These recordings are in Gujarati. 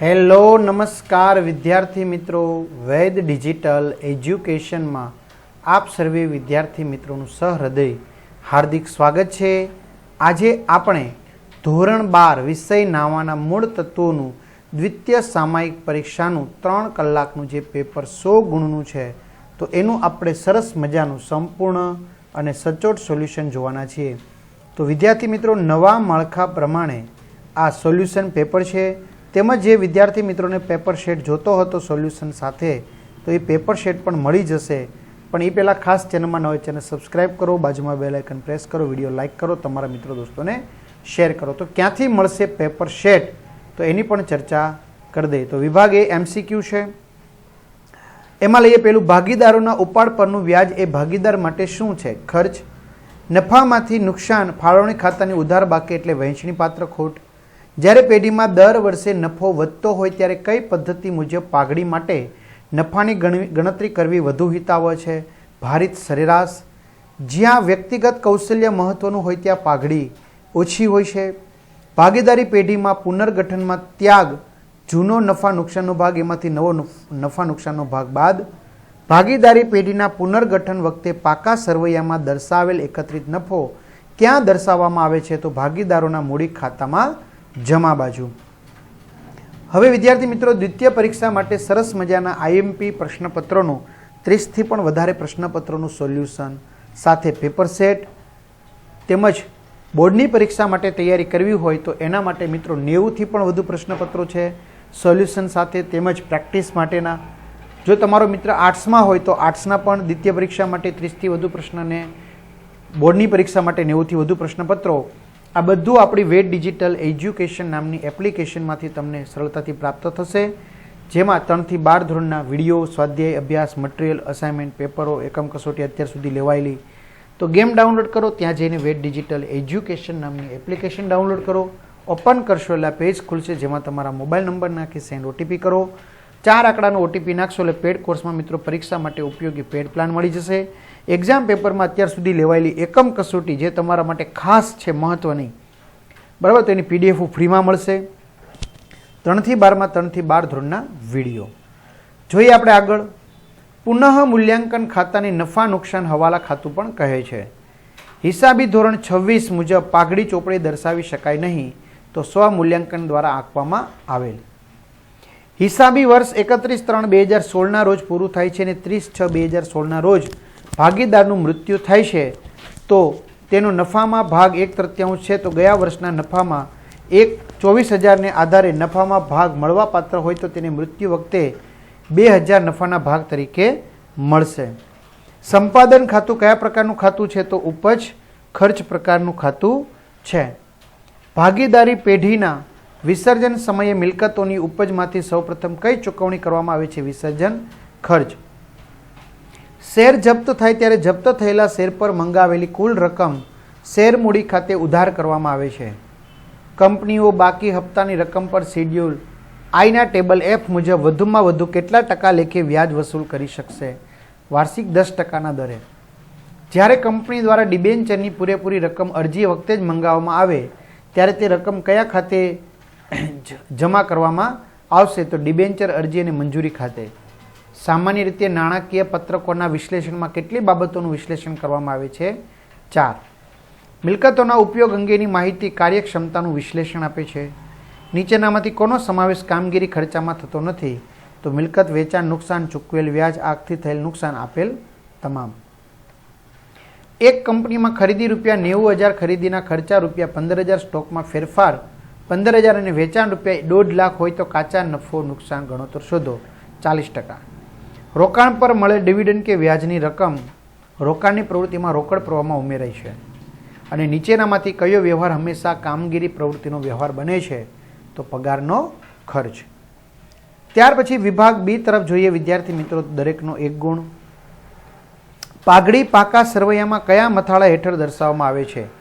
હેલો, નમસ્કાર વિદ્યાર્થી મિત્રો. વૈદ ડિજિટલ એજ્યુકેશનમાં આપ સર્વે વિદ્યાર્થી મિત્રોનું સહૃદય, હાર્દિક સ્વાગત છે. આજે આપણે ધોરણ બાર વિષય નાવાના મૂળ તત્વોનું દ્વિતીય સામાયિક પરીક્ષાનું ત્રણ કલાકનું જે પેપર સો ગુણનું છે, તો એનું આપણે સરસ મજાનું સંપૂર્ણ અને સચોટ સોલ્યુશન જોવાના છીએ. તો વિદ્યાર્થી મિત્રો, નવા માળખા પ્રમાણે આ સોલ્યુશન પેપર છે. તેમજ જે વિદ્યાર્થી મિત્રોને પેપર શેટ જોતો હતો સોલ્યુશન સાથે, તો એ પેપર શેટ પણ મળી જશે. પણ એ પહેલાં ખાસ ચેનલમાં ન હોય ચેનલ સબસ્ક્રાઇબ કરો, બાજુમાં બેલ આઇકન પ્રેસ કરો વીડિયો લાઇક કરો, તમારા મિત્રો દોસ્તોને શેર કરો. તો ક્યાંથી મળશે પેપર શેટ તો એની પણ ચર્ચા કરી દઈએ. તો વિભાગ એ એમસીક્યુ છે. એમાં લઈએ પેલું, ભાગીદારોના ઉપાડ પરનું વ્યાજ એ ભાગીદાર માટે શું છે? ખર્ચ, નફામાંથી નુકસાન, ફાળવણી ખાતાની ઉધાર બાકી એટલે વહેંચણી પાત્ર ખોટ જ્યારે પેઢીમાં દર વર્ષે નફો વધતો હોય ત્યારે કઈ પદ્ધતિ મુજબ પાઘડી માટે નફાની ગણ- ગણતરી કરવી વધુ હિતાવહ છે? ભારિત સરેરાશ. જ્યાં વ્યક્તિગત કૌશલ્ય મહત્વનું હોય ત્યાં પાઘડી ઓછી હોય છે. ભાગીદારી પેઢીમાં પુનર્ગઠનમાં ત્યાગ, જૂનો નફા નુકસાનનો ભાગ, એમાંથી નવો નફા નુકસાનનો ભાગ બાદ ભાગીદારી પેઢીના પુનર્ગઠન વખતે પાકા સરવૈયામાં દર્શાવેલ એકત્રિત નફો ક્યાં દર્શાવવામાં આવે છે? તો ભાગીદારોના મૂડી ખાતામાં જમા બાજુ. હવે વિદ્યાર્થી મિત્રો, દ્વિતીય પરીક્ષા માટે સરસ મજાના આઈએમપી પ્રશ્નપત્રોનું ત્રીસથી પણ વધારે પ્રશ્નપત્રોનું સોલ્યુશન, સાથે પેપર સેટ તેમજ બોર્ડની પરીક્ષા માટે તૈયારી કરવી હોય તો એના માટે મિત્રો નેવુંથી પણ વધુ પ્રશ્નપત્રો છે. સોલ્યુશન સાથે તેમજ પ્રેક્ટિસ માટેના. જો તમારો મિત્ર આર્ટ્સમાં હોય તો આર્ટ્સના પણ દ્વિતીય પરીક્ષા માટે ત્રીસથી વધુ પ્રશ્નને, બોર્ડની પરીક્ષા માટે નેવુંથી વધુ પ્રશ્નપત્રો આ બધું આપણી વેટ ડિજિટલ એજ્યુકેશન નામની એપ્લિકેશનમાંથી તમને સરળતાથી પ્રાપ્ત થશે. જેમાં ત્રણથી બાર ધોરણના વીડિયો, સ્વાધ્યાય અભ્યાસ, મટીરિયલ અસાઇનમેન્ટ પેપરો, એકમ કસોટી અત્યાર સુધી લેવાયેલી. તો ગેમ ડાઉનલોડ કરો, ત્યાં જઈને વેટ ડિજિટલ એજ્યુકેશન નામની એપ્લિકેશન ડાઉનલોડ કરો. ઓપન કરશો એટલે પેજ ખુલશે, જેમાં તમારા મોબાઈલ નંબર નાખી સેન્ડ ઓટીપી કરો. ચાર આંકડાનો ઓટીપી નાખશો એટલે પેડ કોર્સમાં મિત્રો પરીક્ષા માટે ઉપયોગી પેડ પ્લાન મળી જશે. એક્ઝામ પેપરમાં અત્યાર સુધી લેવાયેલી એકમ કસોટી જે તમારા માટે ખાસ છે મહત્ત્વની બરાબર? તો એની પીડીએફ ફ્રીમાં મળશે. ત્રણથી બારમાં ત્રણથી બાર ધોરણના વીડિયો. જોઈએ આપણે આગળ. પુનઃ મૂલ્યાંકન ખાતાની નફા નુકસાન હવાલા ખાતું પણ કહે છે. હિસાબી ધોરણ છવ્વીસ મુજબ પાઘડી ચોપડી દર્શાવી શકાય નહીં, તો સ્વ મૂલ્યાંકન દ્વારા આંકવામાં આવેલ. હિસાબી વર્ષ એકત્રીસ ત્રણ બે હજાર સોળના રોજ પૂરું થાય છે અને ત્રીસ છ બે હજાર સોળના રોજ ભાગીદારનું મૃત્યુ થાય છે. તો તેનો નફામાં ભાગ એક તૃત્યાંશ છે. તો ગયા વર્ષના નફામાં એક ચોવીસ હજારને આધારે નફામાં ભાગ મળવાપાત્ર હોય તો તેને મૃત્યુ વખતે બે હજાર નફાના ભાગ તરીકે મળશે. સંપાદન ખાતું કયા પ્રકારનું ખાતું છે? તો ઉપજ, ખર્ચ પ્રકારનું ખાતું છે. ભાગીદારી પેઢીના વિસર્જન સમયે મિલકતોની ઉપજમાંથી સૌપ્રથમ કઈ ચૂકવણી કરવામાં આવે છે? વિસર્જન, ખર્ચ. શેર જપ્ત થાય ત્યારે જપ્ત થયેલા શેર પર મંગાવેલી કુલ રકમ શેર મૂડી ખાતે ઉધાર કરવામાં આવે છે. કંપનીઓ બાકી હપ્તાની રકમ પર શેડ્યુલ આઈના ટેબલ એફ મુજબ વધુમાં વધુ કેટલા ટકા લેખે વ્યાજ વસૂલ કરી શકશે? વાર્ષિક દસ ટકાના દરે. જ્યારે કંપની દ્વારા ડિબેન્ચરની પૂરેપૂરી રકમ અરજી વખતે જ મંગાવવામાં આવે, ત્યારે તે રકમ કયા ખાતે જમા કરવામાં આવશે તો ડિબેન્ચર અરજી અને મંજૂરી ખાતે. સામાન્ય રીતે નાણાકીય પત્રકોના વિશ્લેષણમાં કેટલી બાબતોનું વિશ્લેષણ કરવામાં આવે છે? ચાર. મિલકતોના ઉપયોગ અંગેની માહિતી કાર્યક્ષમતાનું વિશ્લેષણ આપે છે. નીચેનામાંથી કોનો સમાવેશ કામગીરી ખર્ચામાં થતો નથી? તો મિલકત વેચાણ, નુકસાન, ચૂકવેલ વ્યાજ, આગથી થયેલ નુકસાન આપેલ તમામ. એક કંપનીમાં ખરીદી રૂપિયા નેવું હજાર ખરીદીના ખર્ચા રૂપિયા પંદર હજાર સ્ટોકમાં ફેરફાર પંદર હજાર અને વેચાણ રૂપિયા દોઢ લાખ હોય તો કાચા નફો નુકસાન ગણોતર શોધો, ચાલીસ ટકા. રોકાણ પર મળે ડિવિડન્ડ કે વ્યાજની રકમ, રોકાણની પ્રવૃત્તિમાં રોકડ પ્રવાહમાં ઉમેરાય છે. અને નીચેનામાંથી કયો વ્યવહાર હંમેશા કામગીરી પ્રવૃત્તિનો વ્યવહાર બને છે, તો પગારનો ખર્ચ. ત્યાર પછી વિભાગ બી તરફ જોઈએ વિદ્યાર્થી મિત્રો દરેકનો એક ગુણ. પાઘડી પાકા સરવૈયામાં કયા મથાળા હેઠળ દર્શાવવામાં આવે છે?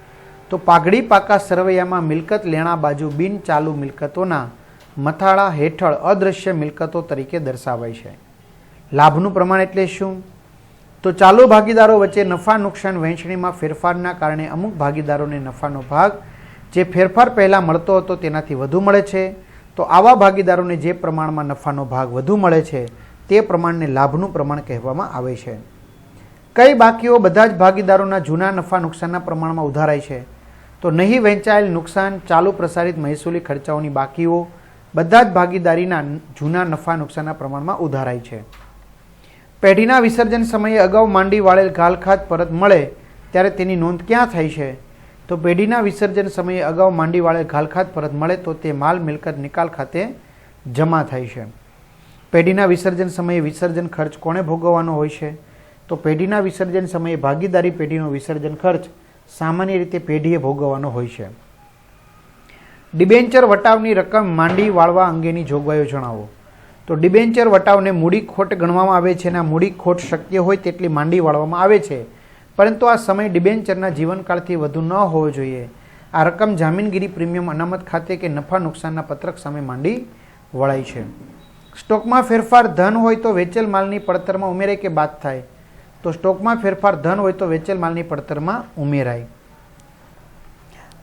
તો પાઘડી પાકા સરવૈયામાં મિલકત લેણા બાજુ બિન ચાલુ મિલકતોના મથાળા હેઠળ અદૃશ્ય મિલકતો તરીકે દર્શાવાય છે. લાભનું પ્રમાણ એટલે શું? તો ચાલુ ભાગીદારો વચ્ચે નફા નુકસાન વહેંચણીમાં ફેરફારના કારણે અમુક ભાગીદારોને નફાનો ભાગ જે ફેરફાર પહેલાં મળતો હતો તેનાથી વધુ મળે છે. તો આવા ભાગીદારોને જે પ્રમાણમાં નફાનો ભાગ વધુ મળે છે, તે પ્રમાણને લાભનું પ્રમાણ કહેવામાં આવે છે. કઈ બાકીઓ બધા જ ભાગીદારોના જૂના નફા નુકસાનના પ્રમાણમાં ઉધારાય છે? તો નહીં વહેંચાયેલ નુકસાન ચાલુ પ્રસારિત મહેસૂલી ખર્ચાઓની બાકીઓ બધા જ ભાગીદારીના જૂના નફા નુકસાનના પ્રમાણમાં ઉધારાય છે. પેઢીના વિસર્જન સમયે અગાઉ માંડી વાળેલ ગાલખાત પરત મળે ત્યારે તેની નોંધ ક્યાં થાય છે? તો પેઢીના વિસર્જન સમયે અગાઉ માંડી વાળેલ ગાલખાત પરત મળે તો તે માલ મિલકત નિકાલ ખાતે જમા થાય છે. પેઢીના વિસર્જન સમયે વિસર્જન ખર્ચ કોણે ભોગવવાનો હોય છે? તો પેઢીના વિસર્જન સમયે ભાગીદારી પેઢીનો વિસર્જન ખર્ચ સામાન્ય રીતે પેઢીએ ભોગવવાનો હોય છે. ડિબેન્ચર વટાવની રકમ માંડી વાળવા અંગેની જોગવાઈઓ જણાવો. તો ડિબેન્ચર વટાવને મૂડી ખોટ ગણવામાં આવે છે અને આ મૂડી ખોટ શક્ય હોય તેટલી માંડી વાળવામાં આવે છે. પરંતુ આ સમય ડિબેન્ચરના જીવનકાળથી વધુ ન હોવો જોઈએ. આ રકમ જામીનગીરી પ્રીમિયમ અનામત ખાતે કે નફા નુકસાનના પત્રક સામે માંડી વળાય છે. સ્ટોકમાં ફેરફાર ધન હોય તો વેચેલ માલની પડતરમાં ઉમેરે કે બાદ થાય. તો સ્ટોકમાં ફેરફાર ધન હોય તો વેચેલ માલની પડતરમાં ઉમેરાય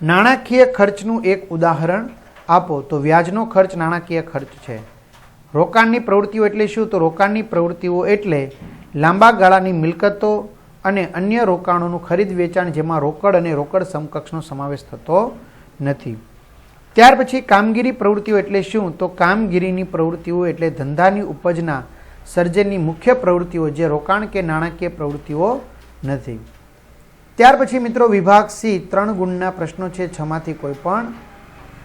નાણાકીય ખર્ચનું એક ઉદાહરણ આપો તો વ્યાજનો ખર્ચ નાણાકીય ખર્ચ છે. રોકાણની પ્રવૃત્તિઓ એટલે શું? તો રોકાણની પ્રવૃત્તિઓ એટલે લાંબા ગાળાની મિલકતો અને અન્ય રોકાણોનું ખરીદ વેચાણ જેમાં રોકડ અને રોકડ સમકક્ષનો સમાવેશ થતો નથી. ત્યાર પછી કામગીરી પ્રવૃત્તિઓ એટલે શું? તો કામગીરીની પ્રવૃત્તિઓ એટલે ધંધાની ઉપજના સર્જનની મુખ્ય પ્રવૃત્તિઓ જે રોકાણ કે નાણાકીય પ્રવૃત્તિઓ નથી. ત્યાર પછી મિત્રો વિભાગ સી ત્રણ ગુણના પ્રશ્નો છે, છમાંથી કોઈ પણ.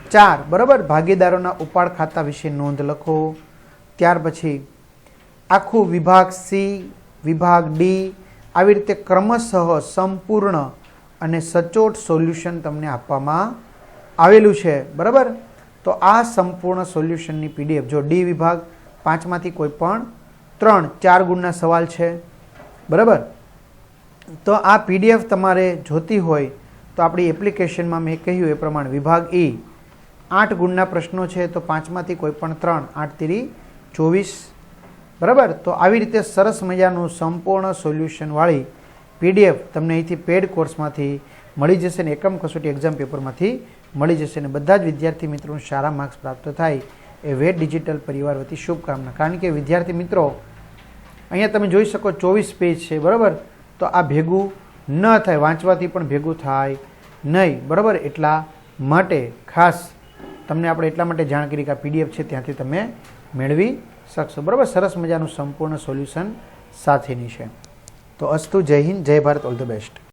ચાર, બરાબર, ભાગીદારોના ઉપાડ ખાતા વિશે નોંધ લખો. ત્યાર પછી આખું વિભાગ સી, વિભાગ ડી આવી રીતે ક્રમશઃ સંપૂર્ણ અને સચોટ સોલ્યુશન તમને આપવામાં આવેલું છે, બરાબર? તો આ સંપૂર્ણ સોલ્યુશનની પીડીએફ જો ડી વિભાગ પાંચમાંથી કોઈ પણ ત્રણ, ચાર ગુણના સવાલ છે. બરાબર? તો આ પીડીએફ તમારે જોતી હોય તો આપણી એપ્લિકેશનમાં મેં કહ્યું એ પ્રમાણે વિભાગ ઈ, આઠ ગુણના પ્રશ્નો છે તો પાંચમાંથી કોઈ પણ ત્રણ, આઠ ત્રી ચોવીસ. બરાબર? તો આવી રીતે સરસ મજાનું સંપૂર્ણ સોલ્યુશનવાળી પીડીએફ તમને અહીંથી પેડ કોર્સમાંથી મળી જશે ને એકમ કસોટી એક્ઝામ પેપરમાંથી મળી જશે ને બધા જ વિદ્યાર્થી મિત્રોને સારા માર્ક્સ પ્રાપ્ત થાય એ વેટ ડિજિટલ પરિવાર વતી શુભકામના. કારણ કે વિદ્યાર્થી મિત્રો અહીંયા તમે જોઈ શકો ચોવીસ પેજ છે, બરાબર? તો આ ભેગું ન થાય, વાંચવાથી પણ ભેગું થાય નહીં, બરાબર? એટલા માટે ખાસ તમને આપણે એટલા માટે જાણ કરી કે આ પીડીએફ છે ત્યાંથી તમે મેળવી શકશો, બરાબર? સરસ મજાનું સંપૂર્ણ સોલ્યુશન સાથેની છે. તો અસ્તુ, જય હિન્દ, જય ભારત ઓલ ધ બેસ્ટ